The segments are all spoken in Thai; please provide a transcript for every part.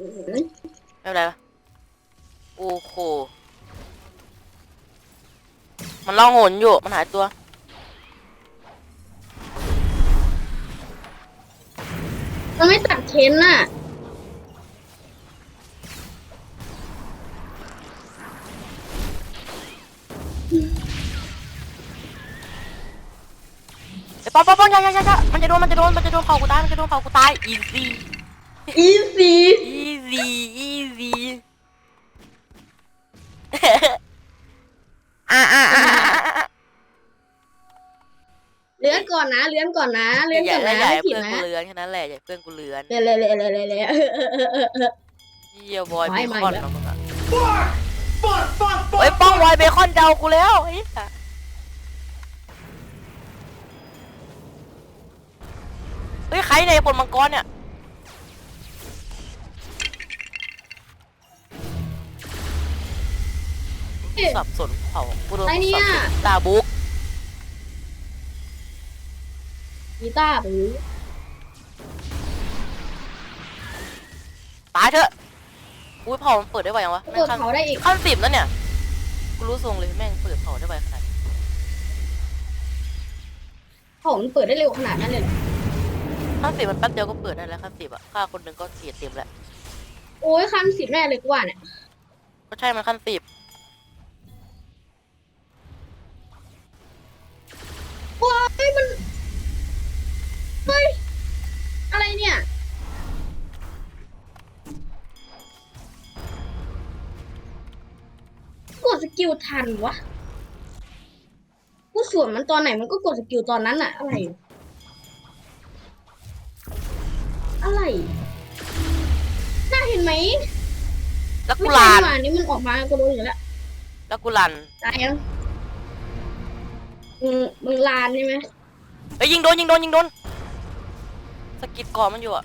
ไม่เป็นไรปะโอ้โห มันล่องหนอยู่ มันหายตัว มันไม่ตัดเค้นน่ะไอ้ป๊อปป๊อปป๊อปอย่าอย่าอย่าอย่ามันจะโดน มันจะโดน มันจะโดนเผากูตาย มันจะโดนเผากูตาย easy อีซี easy easy อ่าอ่าอ่าเลื้อนก่อนนะเลื้อนก่อนนะเลื้อนอย่าก่อนอย่านะอย่าผิดเพื่อนนะกูเลือนแค่นั้นแหละอย่าเพื่อนกูเลือนเลื้อนเลื้อนเลื้อนเลื้อนเลื้อนเลื้อนเออเออเออเออเออเฮียบอยเบไม่ไม่คอนแล้วเนาะมึงอะเฮ้ยป้องบอยเบคอนเดากูแล้วไอ้เหี้ยเฮ้ยใครในผลมังกรเนี่ย สับสนเผากูโดนอะไรเนี่ย สับสนตาบุ๊กกีตาร์ไปรู้ตายเถอะอุ้ยเผามันเปิดได้ไวยังวะเปิแม่งดขั้นเขาได้อีกขั้นสิบแล้วเนี่ยกูรู้ทรงเลยแม่งเปิดเผาได้ไวขนาดนี้เขามันเปิดได้เร็วขนาดนั้นเลยเหรอขั้นสิบมันแป๊บเดียวก็เปิดได้แล้วขั้นสิบอะค่าคนหนึ่งก็เสียเต็มแล้วโอ้ยคันสิบแน่เลยกว่าเนี่ยก็ใช่มันขั้นสิบ กดสกิลทันวะกูสวนมันตอนไหนมันก็กดสกิลตอนนั้นอะอะไร อะไรน่าเห็นไหมแล้วกูไม่ลาใช่น หว่านี่มันออกมากูรู้อยู่แล้วแล้วกูลันตายยังมึงมึงลานใช่ไหมเอ้ยยิงโดนยิงโดนยิงโดนสะกิดก่อนมันอยู่อะ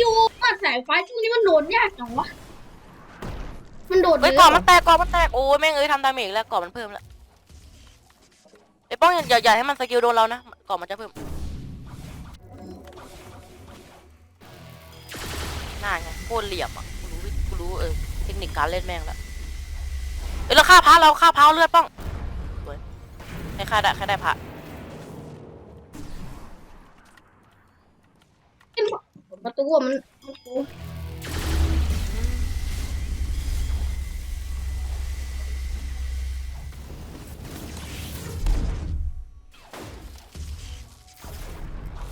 ยูปัดสายไฟช่วงนี้มันโดดยากจังวะ มันโดดเฮ้ยก่อนมันแตกก่อนมันแตกโอ้ยแม่งเอ้ยทำดาเมจอีกแล้วก่อนมันเพิ่มแล้วไอ้ป้องอย่าอย่าอย่าให้มันสกิลโดนเรานะก่อนมันจะเพิ่มน่าไงโคตรเหลี่ยมอะกูรู้วิกูรู้เออเทคนิคการเล่นแม่งแล้วเอ้ยแล้วฆ่าพระเราฆ่าพระเอาเลือดป้องสวยให้ฆ่าได้ฆ่าได้พระ ประ ตูอะมันประตู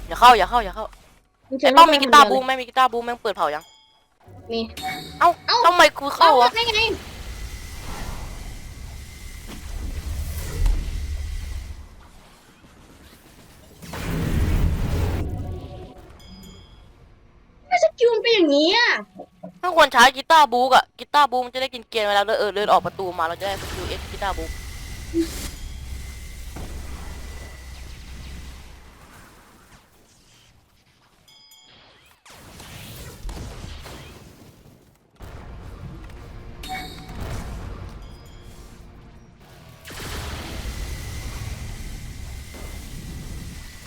อย่าเข้าอย่าเข้าอย่าเข้ามึงไอ้ป้องมีกีตาร์บูมไหมมีกีตาร์บูมแม่งเปิดเผายังมีเอ้าเอ้าทำไมกูเข้าเข้าวะ ได้ไง อย่างนี้อะถ้าควรใช้กีตาร์บูกอะกีตาร์บูมันจะได้กินเกียร์เวลาเดินเออเดินออกประตูมาเราจะได้สกิลเอ็กกีตาร์บูก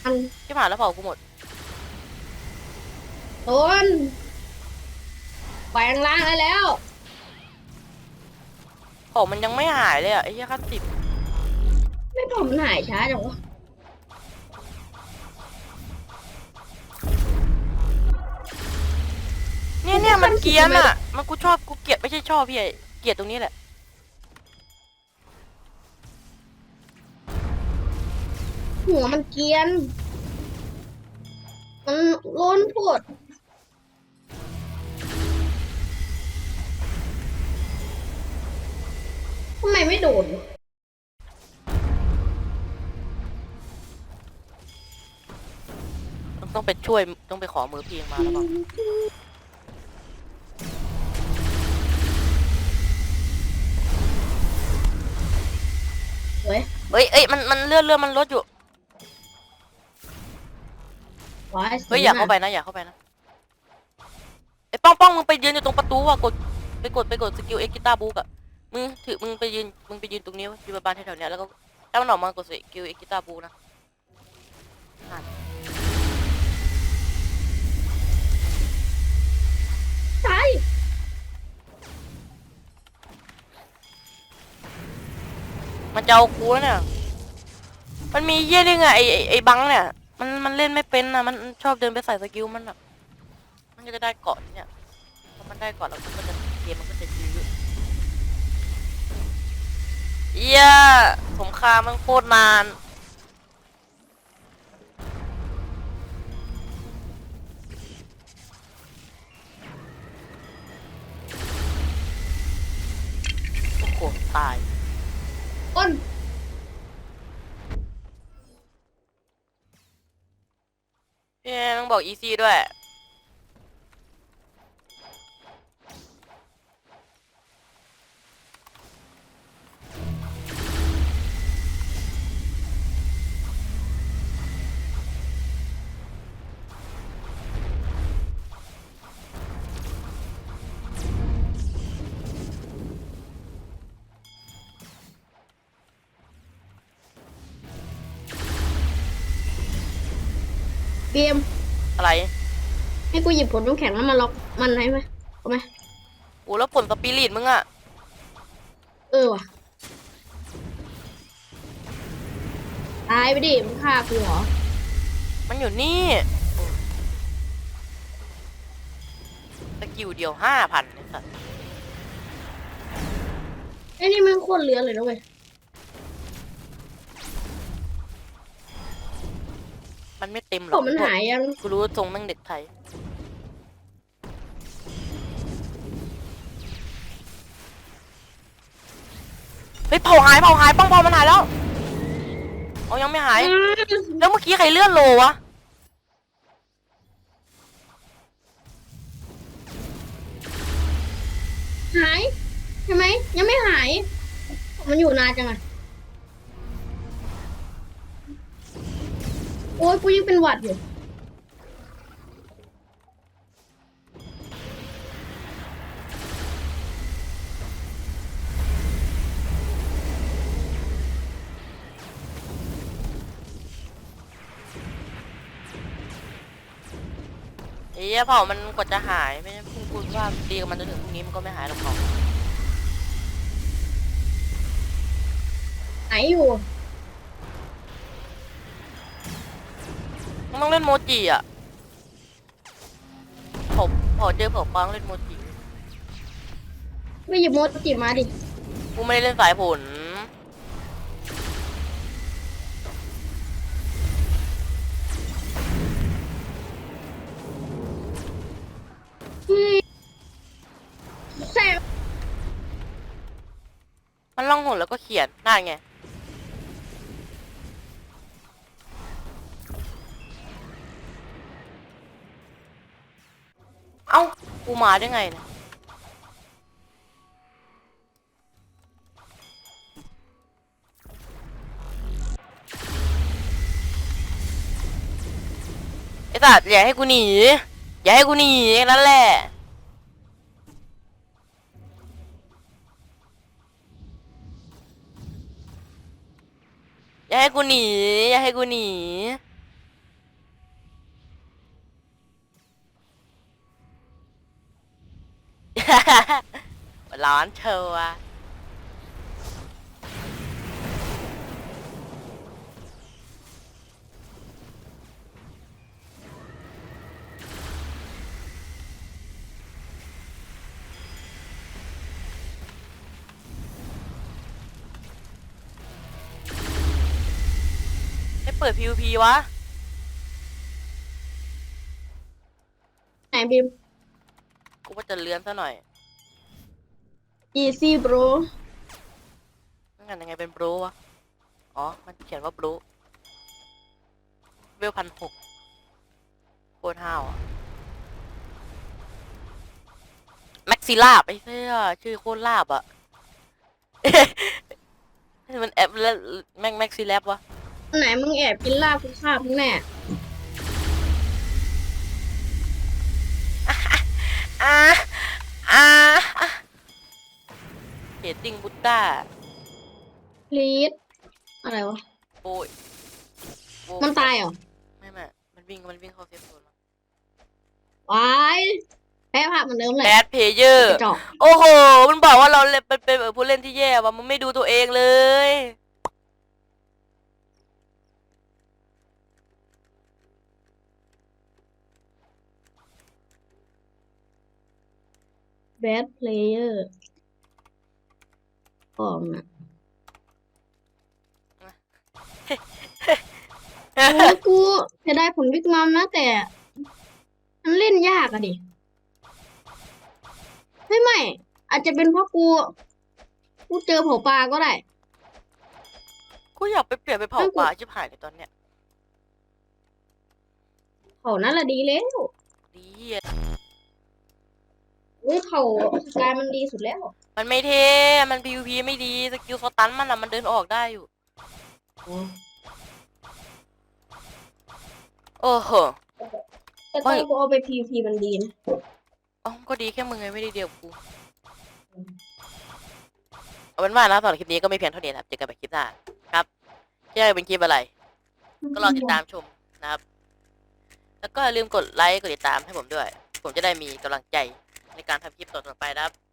อันที่ผ่านแล้วเผากูหมด โดน แปลงร่างได้แล้วเผามันยังไม่หายเลยอะไอ้เหี้ยขั้นสิบไม่ผมนหายช้าจังวะเนี่ยเนี่ยมันเกรียนอะมันกูชอบกูเกลียดไม่ใช่ชอบพี่ไอ้เกลียดตรงนี้แหละ หัวมันเกรียน มันล้นปวด ไมไม่โดดต้องไปช่วยต้องไปขอมือพี่เองมาแล้วเปล่าเว้ยเฮ้ยเอ้ยมันมันเลื่อนเลื่อนมันลดอยู่ว้ายเฮ้ยอย่าเข้าไปนะอย่าเข้าไปนะไอ้ป้องป้องมึงไปยืนอยู่ตรงประตูว่ะกดไปกดไปกดสกิลเอ็กกีตาร์บูกอะ มึงถือมึงไปยืนมึงไปยืนตรงนี้ยืนบานแถวๆเนี้ยแล้วก็ตั้งหน่อมากดสิกิวเอกิตาบูนะผ่ใช่มันจะเอากูวเนี่ย มันมีเยี่ยนึงไอไอไอบังเนี่ย มันมันเล่นไม่เป็นอะมันชอบเดินไปใส่สกิลมันอะมันจะได้เกาะเนี่ยพอมันได้เกาะแล้วมันก็จะเกมมันก็จะดี เยี่ยสงครามมันโคตรนานโอ้โหตาย อ้นพี่ต้องบอกอีซี่ด้วย เกมอะไรให้กูหยิบผลน้ำแข็งแล้วมาล็อกมันได้ไหมเอาไหมโอ้แล้วผลสปิริตมึงอะเออว่ะตายไปดิมึงฆ่ากูเหรอมันอยู่นี่สกิลเดียวห้าพันนี่สัสไอ้นี่มันโคตรเลือนเลยนะเว้ย มันไม่เต็มหรผอกมมันหายยังกูรู้ทรงแม่งเด็กไทย เฮ้ยเผาหายเผาหายป้องเผามันหายแล้วเอายังไม่หาย อืมแล้วเมื่อกี้ใครเลื่อนโลวะ หายใช่ไหมยังไม่หาย มันอยู่นานจังอะ โอ้ยกูยังเป็นหวัดอยู่ไอ้เหี้ยเผามันกว่าจะหายไม่ใช่พูดพูดว่าดีกับมันจนถึงพรุ่งนี้มันก็ไม่หายหรอกเขาหายอยู่ ต้องเล่นโมจิอะผมพอเจอเผาปังเล่นโมจิไม่หยิบโมจิมาดิกูไม่ได้เล่นสายผลอืมแสบมันล่องหนแล้วก็เขียนนั่นไง กูมาได้ไงนี่ยไอ้สัตว์อย่าให้กูหนี อย่าให้กูหนีนั่นแหละอย่าให้กูหนี อย่าให้กูหนี ร้อนเชยวอะไม่เปิด PVP วะ ไหนบิม กูว่าจะเลื้อนซะหน่อย easy bro งั้นยังไงเป็นบรูวะ อ๋อ มันเขียนว่าบรูเวลพันหกโคตรห้าวอะแม็กซิลาบไอ้เสื้อชื่อโคตรลาบอะมันแอบแล้วแม็กแม็กซิลาบวะ ไหนมึงแอบกินลาบกูฆ่ามึงแน่ อ่าอ่าเฮดดิ้งบุตต้าลีดอะไรวะโบยโบยมันตายเหรอไม่ไม่มันวิ่งมันวิ่งเข้าเซฟโซนแล้ววายแพ้ภาพเหมือนเดิมเลยแบดเพเยอร์ กระจอก โอ้โห มันบอกว่าเราเล่นเป็นเป็นผู้เล่นที่แย่ว่ะ มันไม่ดูตัวเองเลย bad player ออกนะโอ้กูจะได้ผลวิกมัมนะแต่มันเล่นยากอะดิไม่ไม่ อาจจะเป็นเพราะกู กูเจอเผาปลาก็ได้ กูอยากไปเปลี่ยนไปเผาป่าชิบหายเลยตอนเนี้ยเผานั่นแหละดีแล้วดีอะ เฮ้ยเผาสกายมันดีสุดแล้วมันไม่เท่ มัน PVP ไม่ดี สกิลสตันมันอะมันเดินออกได้อยู่ โอ้โห แต่ตอนกูเอาไป PVP มันดีนะอ๋อก็ดีแค่มึงไงไม่ได้เดียวกู เอาเป็นว่านะสำหรับคลิปนี้ก็ไม่เพียงเท่านี้นะครับ เจอกันใหม่คลิปหน้าครับจะเป็นคลิปอะไร ก็รอติดตามชมนะครับ แล้วก็อย่าลืมกดไลค์ กดติดตามให้ผมด้วย ผมจะได้มีกำลังใจ ในการทำคลิปต่อๆไปนะครับ